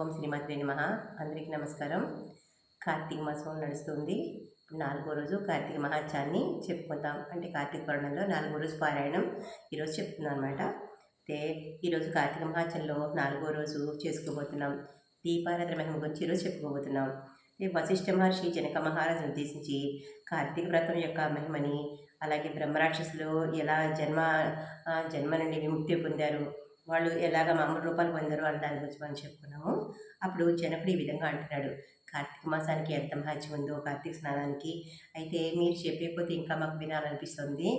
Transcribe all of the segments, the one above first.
ఓం శ్రీమాత్రి నమ. అందరికీ నమస్కారం. కార్తీక మాసం నడుస్తుంది. నాలుగో రోజు కార్తీక మహాత్యాన్ని చెప్పుకుంటాం. అంటే కార్తీక పురాణంలో నాలుగో రోజు పారాయణం ఈరోజు చెప్తున్నాను అనమాట అయితే ఈరోజు కార్తీక మహాత్యంలో నాలుగో రోజు చేసుకోబోతున్నాం. దీపారాధన మహిమ గురించి ఈరోజు చెప్పుకోబోతున్నాం. ఈ వశిష్ఠ మహర్షి జనక మహారాజును ఉద్దేశించి కార్తీక వ్రతం యొక్క మహిమని అలాగే బ్రహ్మరాక్షసులు ఎలా జన్మ జన్మ నుండి విముక్తి పొందారు వాళ్ళు ఎలాగ మామూలు రూపాలు పొందారు అని దాని గురించి మనం చెప్పుకున్నాము. అప్పుడు జనకుడు ఈ విధంగా అంటున్నాడు. కార్తీక మాసానికి ఎంత మహత్యం ఉందో కార్తీక స్నానానికి అయితే మీరు చెప్పకపోతే ఇంకా మాకు వినాలనిపిస్తుంది.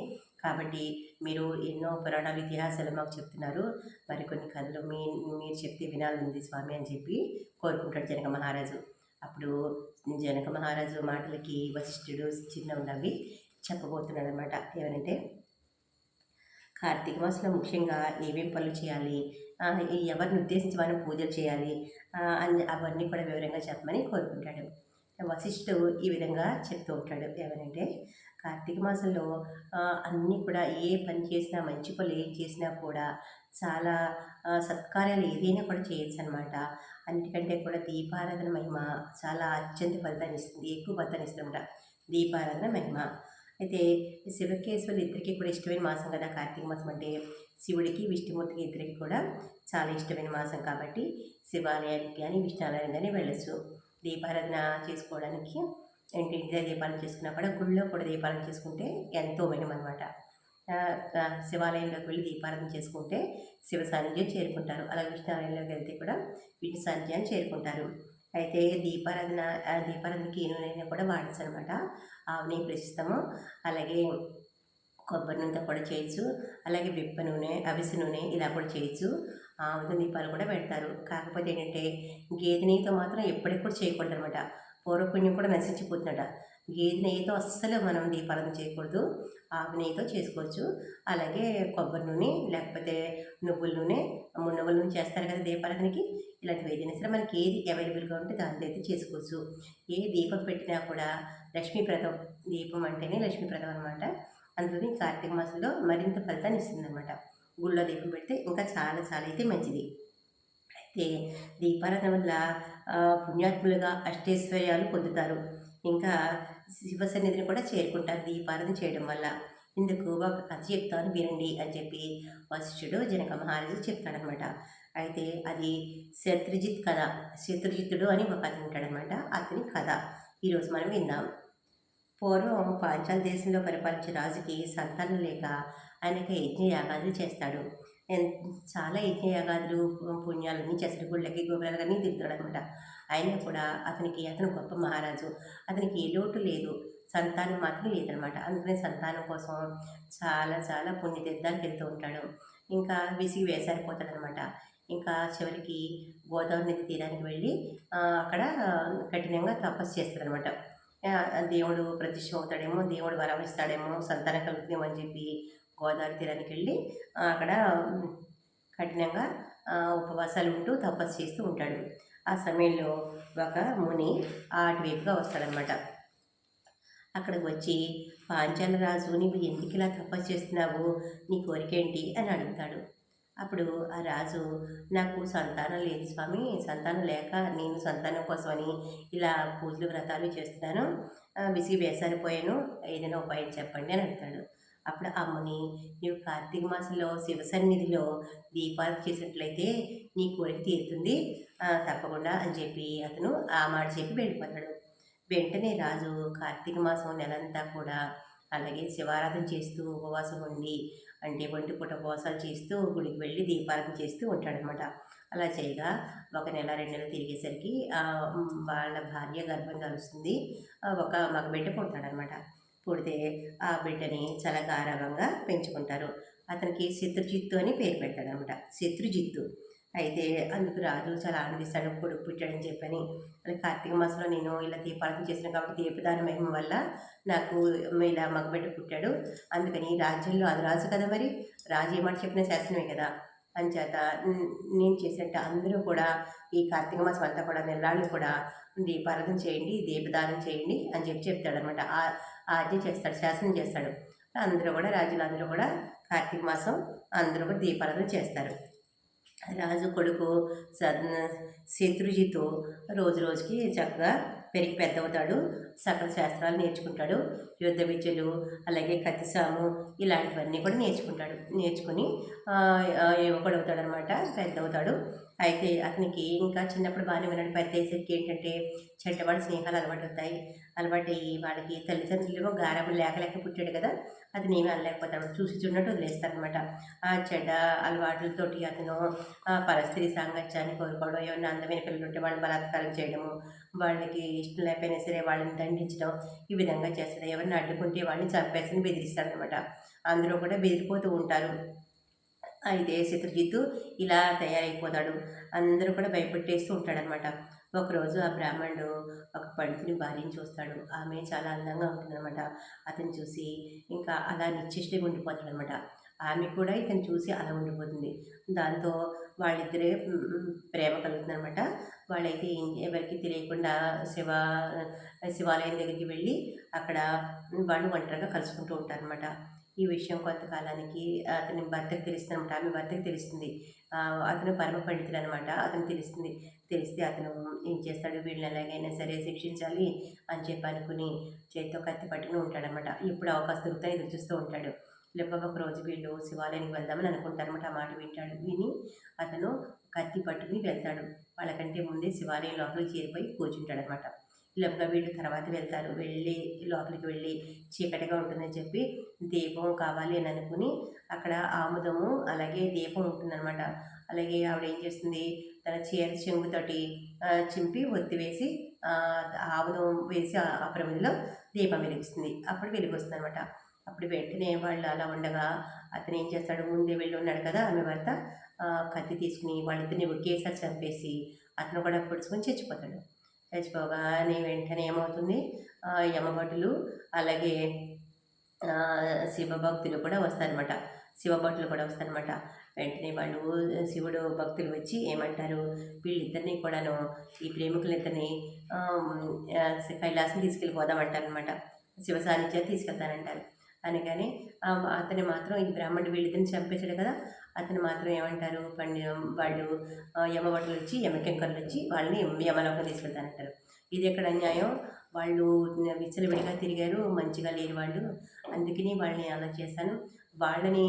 కాబట్టి మీరు ఎన్నో పురాణాలు ఇతిహాసాలు మాకు చెప్తున్నారు. మరికొన్ని కథలు మీ మీరు చెప్తే వినాలంది స్వామి అని చెప్పి కోరుకుంటాడు జనక మహారాజు. అప్పుడు జనక మహారాజు మాటలకి వశిష్ఠుడు చిన్న ఉన్నవి చెప్పబోతున్నాడు అనమాట ఏమనంటే కార్తీక మాసంలో ముఖ్యంగా ఏమేం పనులు చేయాలి? ఎవరిని ఉద్దేశించి మనం పూజలు చేయాలి? అని అవన్నీ కూడా వివరంగా చెప్పమని కోరుకుంటాడు. వశిష్ఠుడు ఈ విధంగా చెప్తూ ఉంటాడు. ఏమనంటే కార్తీక మాసంలో అన్నీ కూడా ఏ పని చేసినా మంచి పనులు ఏం చేసినా కూడా చాలా సత్కార్యాలు ఏదైనా కూడా చేయొచ్చు అనమాట అన్నిటికంటే కూడా దీపారాధన మహిమ చాలా అత్యంత ఫలితాన్ని ఇస్తుంది ఎక్కువ ఫలితాన్ని ఇస్తుందన్నమాట దీపారాధన మహిమ. అయితే శివకేశ్వరులు ఇద్దరికి కూడా ఇష్టమైన మాసం కదా? కార్తీక మాసం అంటే శివుడికి విష్ణుమూర్తికి ఇద్దరికి కూడా చాలా ఇష్టమైన మాసం కాబట్టి శివాలయానికి కానీ విష్ణాలయానికి కానీ వెళ్ళచ్చు. దీపారాధన చేసుకోవడానికి ఏంటి ఇంటి దగ్గర దీపాలను చేసుకున్నా కూడా గుళ్ళో కూడా దీపాలను చేసుకుంటే ఎంతో మహిమ అనమాట శివాలయంలోకి వెళ్ళి దీపారాధన చేసుకుంటే శివ సాన్నిధ్యం చేరుకుంటారు. అలాగే విష్ణాలయంలోకి వెళ్తే కూడా విష్ణు సాన్నిధ్యాన్ని చేరుకుంటారు. అయితే దీపారాధన దీపారాధనకి ఏ నూనె కూడా వాడచ్చు అనమాట ఆవుని ప్రస్తుతము. అలాగే కొబ్బరి నూనెతో కూడా చేయొచ్చు. అలాగే విప్ప నూనె అవిసె నూనె ఇలా కూడా చేయొచ్చు. ఆముదం దీపాలు కూడా పెడతారు. కాకపోతే ఏంటంటే గేదె నెయ్యితో మాత్రం ఎప్పటికప్పుడు చేయకూడదు అనమాట పూర్వపుణ్యం కూడా నశించిపోతుందట. గేదె నెయ్యితో అస్సలు మనం దీపాలను చేయకూడదు. ఆవు నెయ్యితో చేసుకోవచ్చు. అలాగే కొబ్బరి నూనె లేకపోతే నువ్వుల నూనె నువ్వుల నూనె చేస్తారు కదా దీపారాధనకి. ఇలాంటివి ఏదైనా సరే మనకి ఏది అవైలబుల్గా ఉంటే దాంతో అయితే చేసుకోవచ్చు. ఏ దీపం పెట్టినా కూడా లక్ష్మీప్రదం దీపం అంటేనే లక్ష్మీప్రదం అనమాట అందులోని కార్తీక మాసంలో మరింత ఫలితాన్ని ఇస్తుంది అనమాట గుళ్ళో దీపం పెడితే ఇంకా చాలా చాలా అయితే మంచిది. అయితే దీపారాధన వల్ల పుణ్యాత్ములుగా అష్టైశ్వర్యాలు పొందుతారు. ఇంకా శివ సన్నిధిని కూడా చేరుకుంటారు దీపారాధన చేయడం వల్ల. ఇందుకు ఒక కథ చెప్తాను వినండి అని చెప్పి వశిష్ఠుడు జనక మహారాజు చెప్తాడనమాట అయితే అది శత్రుజిత్ కథ శత్రుజిత్తుడు అని ఒక కథ ఉంటాడనమాట అతని కథ. ఈరోజు మనం విందాం. పూర్వం పాంచాల దేశంలో పరిపాలించే రాజుకి సంతానం లేక ఆయనకి యజ్ఞయాగాదులు చేస్తాడు. చాలా యజ్ఞయాగాదులు పుణ్యాలన్నీ చేస్తాడు గుళ్ళకి గోపురాలన్నీ తిరుగుతాడు అనమాట అయినా కూడా అతనికి అతను గొప్ప మహారాజు. అతనికి ఏ లోటు లేదు. సంతానం మాత్రం లేదనమాట అందుకని సంతానం కోసం చాలా చాలా పుణ్యతీర్థాలకు వెళ్తూ ఉంటాడు. ఇంకా విసిగి వేసారిపోతాడనమాట ఇంకా చివరికి గోదావరి నది తీరానికి వెళ్ళి అక్కడ కఠినంగా తపస్సు చేస్తాడనమాట. దేవుడు ప్రతిష్ట అవుతాడేమో దేవుడు వరం ఇస్తాడేమో సంతానం కలుగుతుందేమో అని చెప్పి గోదావరి తీరానికి వెళ్ళి అక్కడ కఠినంగా ఉపవాసాలు ఉంటూ తపస్సు చేస్తూ ఉంటాడు. ఆ సమయంలో ఒక ముని అటువైపుగా వస్తాడనమాట. అక్కడికి వచ్చి పాంచాల రాజు నీవు ఎందుకు ఇలా తపస్సు చేస్తున్నావు? నీ కోరిక ఏంటి? అని అడుగుతాడు. అప్పుడు ఆ రాజు నాకు సంతానం లేదు స్వామి సంతానం లేక నేను సంతానం కోసమని ఇలా పూజలు వ్రతాలు చేస్తున్నాను. ఆ, విసిగి వేసారిపోయాను ఏదైనా ఉపాయం చెప్పండి అని అడుగుతాడు అప్పుడు అమ్మని నీవు కార్తీక మాసంలో శివ సన్నిధిలో దీపాలు చేసినట్లయితే నీ కోరిక తీరుతుంది. తప్పకుండా అని చెప్పి అతను ఆ మాట చెప్పి వెళ్ళిపోతాడు. వెంటనే రాజు కార్తీక మాసం నెలంతా కూడా అలాగే శివారాధన చేస్తూ ఉపవాసం ఉండి అంటే ఒంటి పూట ఉపవాసాలు చేస్తూ గుడికి వెళ్ళి దీపారతి చేస్తూ ఉంటాడనమాట. అలా చేయగా ఒక నెల రెండు నెలలు తిరిగేసరికి వాళ్ళ భార్య గర్భం కలుస్తుంది. ఒక మగ బిడ్డ పుడతాడనమాట. పుడితే ఆ బిడ్డని చాలా గారవంగా పెంచుకుంటారు. అతనికి శత్రుజిత్తు అని పేరు పెడతాడనమాట. శత్రుజిత్తు. అయితే అందుకు రాజు చాలా ఆనందిస్తాడు కొడుకు పుట్టాడని చెప్పని. అలాగే కార్తీక మాసంలో నేను ఇలా దీపారాధన చేసిన కాబట్టి దీపదాన మహిమ వల్ల నాకు ఇలా మగబిడ్డ పుట్టాడు. అందుకని రాజ్యంలో అది రాజు కదా మరి? రాజు ఏమాట చెప్పిన శాసనమే కదా? అంచేత నేను చేసినట్టు అందరూ కూడా ఈ కార్తీక మాసం అంతా కూడా నెల్లాళ్ళు కూడా దీపారాధన చేయండి దీపదానం చేయండి అని చెప్పి చెప్తాడనమాట ఆ ఆజ్ఞ చేస్తాడు శాసనం చేస్తాడు. అందరూ కూడా రాజులు అందరూ కూడా కార్తీక మాసం అందరూ కూడా దీపారాధన చేస్తారు. రాజు కొడుకు స- శత్రుజితు రోజు రోజుకి చక్కగా పెరిగి పెద్ద అవుతాడు సకల శాస్త్రాలు నేర్చుకుంటాడు. యుద్ధ విద్యలు అలాగే కత్తిసాము ఇలాంటివన్నీ కూడా నేర్చుకుంటాడు. నేర్చుకుని యువకుడు అవుతాడు అనమాట పెద్ద అవుతాడు అయితే అతనికి ఇంకా చిన్నప్పుడు బాగానే విన్నాడు పెద్ద అయ్యేసరికి ఏంటంటే చెడ్డవాడి స్నేహాలు అలవాటు అవుతాయి అలవాటు అయ్యి వాళ్ళకి తల్లిదండ్రులు గారాబులు లేక లేక పుట్టాడు కదా. అది నేమే అనలేకపోతాడు చూసి చూడనట్టు వదిలేస్తారనమాట ఆ చెడ్డ అలవాట్లతోటి అతను పరస్త్రీ సాంగత్యాన్ని కోరుకోవడం ఏమైనా అందమైన పిల్లలు ఉంటే వాళ్ళని బలాత్కారం చేయడము వాళ్ళకి ఇష్టం లేకపోయినా సరే వాళ్ళని దండించడం ఈ విధంగా చేస్తాడు ఎవరిని అడ్డుకుంటే వాళ్ళని చంపేసి బెదిరిస్తాడనమాట అందరూ కూడా బెదిరిపోతూ ఉంటారు. అయితే శత్రుజిత్తు ఇలా తయారైపోతాడు. అందరూ కూడా భయపెట్టేస్తూ ఉంటాడనమాట ఒకరోజు ఆ బ్రాహ్మణుడు ఒక పండితుని భార్యను చూస్తాడు. ఆమె చాలా అందంగా ఉంటుందన్నమాట. అతను చూసి ఇంకా అలా నిశ్చిష్టి ఉండిపోతాడు అనమాట ఆమె కూడా ఇతను చూసి అలా ఉండిపోతుంది. దాంతో వాళ్ళిద్దరే ప్రేమ కలుగుతుందనమాట వాళ్ళైతే ఎవరికి తెలియకుండా శివ శివాలయం దగ్గరికి వెళ్ళి అక్కడ వాళ్ళు ఒంటరిగా కలుసుకుంటూ ఉంటారనమాట ఈ విషయం కొంతకాలానికి అతని భర్తకు తెలుస్తుందన్నమాట ఆమె భర్తకు తెలుస్తుంది. అతను పరమ పండితుడు అనమాట అతను తెలుస్తుంది. తెలిస్తే అతను ఏం చేస్తాడు? వీళ్ళని ఎలాగైనా సరే శిక్షించాలి అని చెప్పి అనుకుని చేతితో కత్తి పట్టుకుని ఉంటాడనమాట ఇప్పుడు అవకాశం దొరుకుతా ఎదురు చూస్తూ ఉంటాడు. లేకపోతే ఒక రోజు వీళ్ళు శివాలయానికి వెళ్దామని అనుకుంటారనమాట ఆ మాట వింటాడు విని అతను కత్తి పట్టుకుని వెళ్తాడు. వాళ్ళకంటే ముందే శివాలయం లోపలికి చేరిపోయి కూర్చుంటాడనమాట లేకపోతే వీళ్ళు తర్వాత వెళ్తారు. వెళ్ళి లోపలికి వెళ్ళి చీకటిగా ఉంటుందని చెప్పి దీపం కావాలి అని అనుకుని అక్కడ ఆముదము అలాగే దీపం ఉంటుందన్నమాట. అలాగే ఆవిడ ఏం చేస్తుంది? తన చీర చెంగుతోటి చింపి ఒత్తి వేసి ఆముదం వేసి ఆ ప్రమిదిలో దీపం వెలిగిస్తుంది. అప్పుడు వెలిగొస్తుంది అనమాట అప్పుడు వెంటనే వాళ్ళు అలా ఉండగా అతను ఏం చేస్తాడు? ముందే వెళ్ళి ఉన్నాడు కదా ఆమె భర్త. కత్తి తీసుకుని వాళ్ళిద్దరిని ఒకేసారి చంపేసి అతను కూడా పొడుచుకొని చచ్చిపోతాడు. చచ్చిపోగానే వెంటనే ఏమవుతుంది? యమభటులు అలాగే శివభక్తులు కూడా వస్తారనమాట శివభక్తులు కూడా వస్తారనమాట వెంటనే వాళ్ళు శివుడు భక్తులు వచ్చి ఏమంటారు? వీళ్ళిద్దరిని కూడాను ఈ ప్రేమికులిద్దరిని కైలాసం తీసుకెళ్ళిపోదామంటారనమాట శివ సాన్నిధ్యాన్ని తీసుకెళ్తానంటారు అనగానే అతని మాత్రం ఈ బ్రాహ్మణుడు వీళ్ళిద్దరిని చంపేశాడు కదా అతను మాత్రం ఏమంటారు? పండి వాళ్ళు యమభటులు వచ్చి యమకెంకర్లు వచ్చి వాళ్ళని యమలోకం తీసుకెళ్తానంటారు ఇది ఎక్కడ అన్యాయం? వాళ్ళు విచ్చలవిడిగా తిరిగారు మంచిగా లేని వాళ్ళు. అందుకని వాళ్ళని అలా చేశాను. వాళ్ళని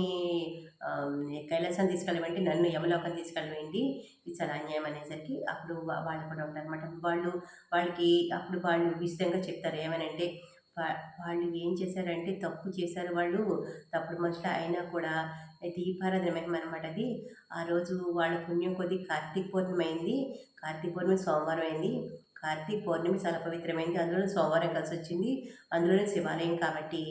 కైలాసం తీసుకెళ్ళమంటే నన్ను యమలోకం తీసుకెళ్ళమండి. ఇది చాలా అన్యాయం అనేసరికి అప్పుడు వాళ్ళు కూడా ఉంటారన్నమాట. వాళ్ళు వాళ్ళకి అప్పుడు వాళ్ళు విశదంగా చెప్తారు. ఏమనంటే వాళ్ళు ఏం చేశారంటే తప్పు చేశారు వాళ్ళు. తప్పుడు మనుషులు అయినా కూడా దీపారాధన మహిమ అనమాట అది. ఆ రోజు వాళ్ళ పుణ్యం కొద్ది కార్తీక పౌర్ణమి అయింది. కార్తీక పౌర్ణమి సోమవారం అయింది. కార్తీక పౌర్ణమి చాలా పవిత్రమైంది. అందులో సోమవారం కలిసి వచ్చింది. అందులోనే శివాలయం కాబట్టి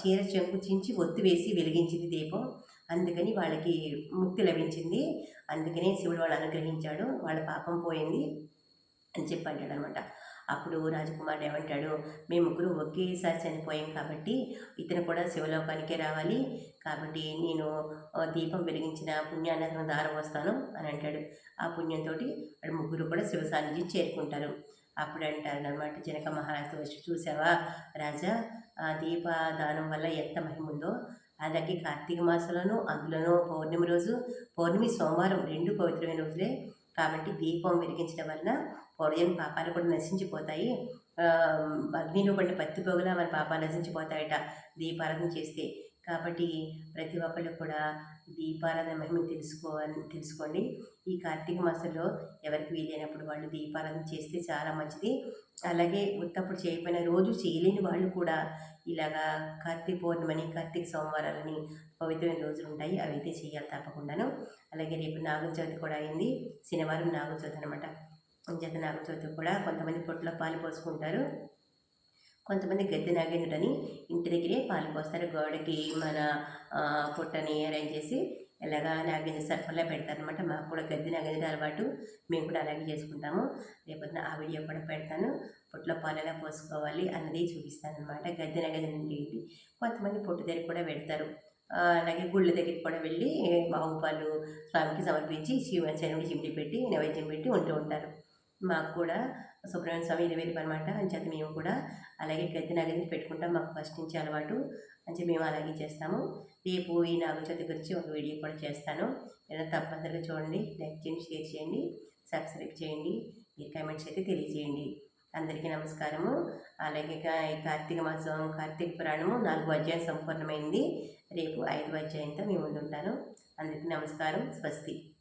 చీర చెంకు చించి ఒత్తి వేసి వెలిగించింది దీపం. అందుకని వాళ్ళకి ముక్తి లభించింది. అందుకనే శివుడు వాళ్ళు అనుగ్రహించాడు. వాళ్ళ పాపం పోయింది అని చెప్పి అంటాడు అనమాట అప్పుడు రాజకుమారుడు ఏమంటాడు మేము ముగ్గురు ఒకేసారి చనిపోయాం కాబట్టి ఇతను కూడా శివలోకానికే రావాలి. కాబట్టి నేను దీపం వెలిగించిన పుణ్యాన్ని అతను దారం వస్తాను అని అంటాడు. ఆ పుణ్యంతో ముగ్గురు కూడా శివ సాన్నిధ్యం చేరుకుంటారు. అప్పుడు అంటారు అనమాట జనక మహారాజు వచ్చి చూసావా రాజా ఆ దీప దానం వల్ల ఎంత మహిమ ఉందో. అలాగే కార్తీక మాసంలోనూ అందులోనూ పౌర్ణమి రోజు పౌర్ణమి సోమవారం రెండు పవిత్రమైన రోజులే కాబట్టి దీపం వెలిగించడం వలన పౌర్యం పాపాలు కూడా నశించిపోతాయి. అగ్నిలో పడిన పత్తి పొగలా మన పాపాలు నశించిపోతాయట దీపారాధన చేస్తే. కాబట్టి ప్రతి ఒక్కళ్ళు కూడా దీపారాధన మహిమ తెలుసుకోవాలి తెలుసుకోండి. ఈ కార్తీక మాసంలో ఎవరికి వీలైనప్పుడు వాళ్ళు దీపారాధన చేస్తే చాలా మంచిది. అలాగే ఉత్తప్పుడు చేయకపోయిన రోజు చేయలేని వాళ్ళు కూడా ఇలాగా కార్తీక పౌర్ణమని కార్తీక సోమవారాలని పవిత్రమైన రోజులు ఉంటాయి. అవి అయితే చేయాలి తప్పకుండాను. అలాగే రేపు నాగుల చవితి కూడా అయింది. శనివారం నాగుల చవితి అనమాట అంచేత నాగుల చవితి కూడా కొంతమంది పొట్టులో పాలు పోసుకుంటారు. కొంతమంది గద్దె నాగేంద్రుడని ఇంటి దగ్గరే పాలు పోస్తారు. గోడకి మన పుట్టని అరేంజ్ చేసి ఇలాగా నాగేంద్ర సర్పంలో పెడతారనమాట మాకు కూడా గద్దె నాగేంద్ర అలవాటు. మేము కూడా అలాగే చేసుకుంటాము. రేపొద్దున ఆ వీడియో కూడా పెడతాను. పొట్టులో పాలు ఎలా పోసుకోవాలి అన్నది చూపిస్తాను అనమాట గద్దె నాగేంద్ర కొంతమంది పొట్టు దగ్గర కూడా పెడతారు. అలాగే గుళ్ళ దగ్గరికి కూడా వెళ్ళి బాహుపాలు స్వామికి సమర్పించి శివ శనుడి చిమిటి పెట్టి నైవేద్యం పెట్టి ఉంటూ ఉంటారు. మాకు కూడా సుబ్రహ్మణ్య స్వామి ఇరవై అనమాట అంచేత మేము కూడా అలాగే గద్దె నగదు పెట్టుకుంటాం. మాకు ఫస్ట్ నుంచి అలవాటు. అంటే మేము అలాగే చేస్తాము. రేపు ఈ నాగుల చవితి గురించి ఒక వీడియో కూడా చేస్తాను. ఏదైనా తప్పనిసరిగా చూడండి. లైక్ చేయండి షేర్ చేయండి సబ్స్క్రైబ్ చేయండి మీరు కామెంట్స్ అయితే తెలియజేయండి. అందరికీ నమస్కారము. అలాగే కార్తీక మాసం కార్తీక పురాణము నాలుగు అధ్యాయం సంపూర్ణమైంది. రేపు ఐదు అధ్యాయంతో మీ ముందు ఉంటాను అందరికీ నమస్కారం. స్వస్తి.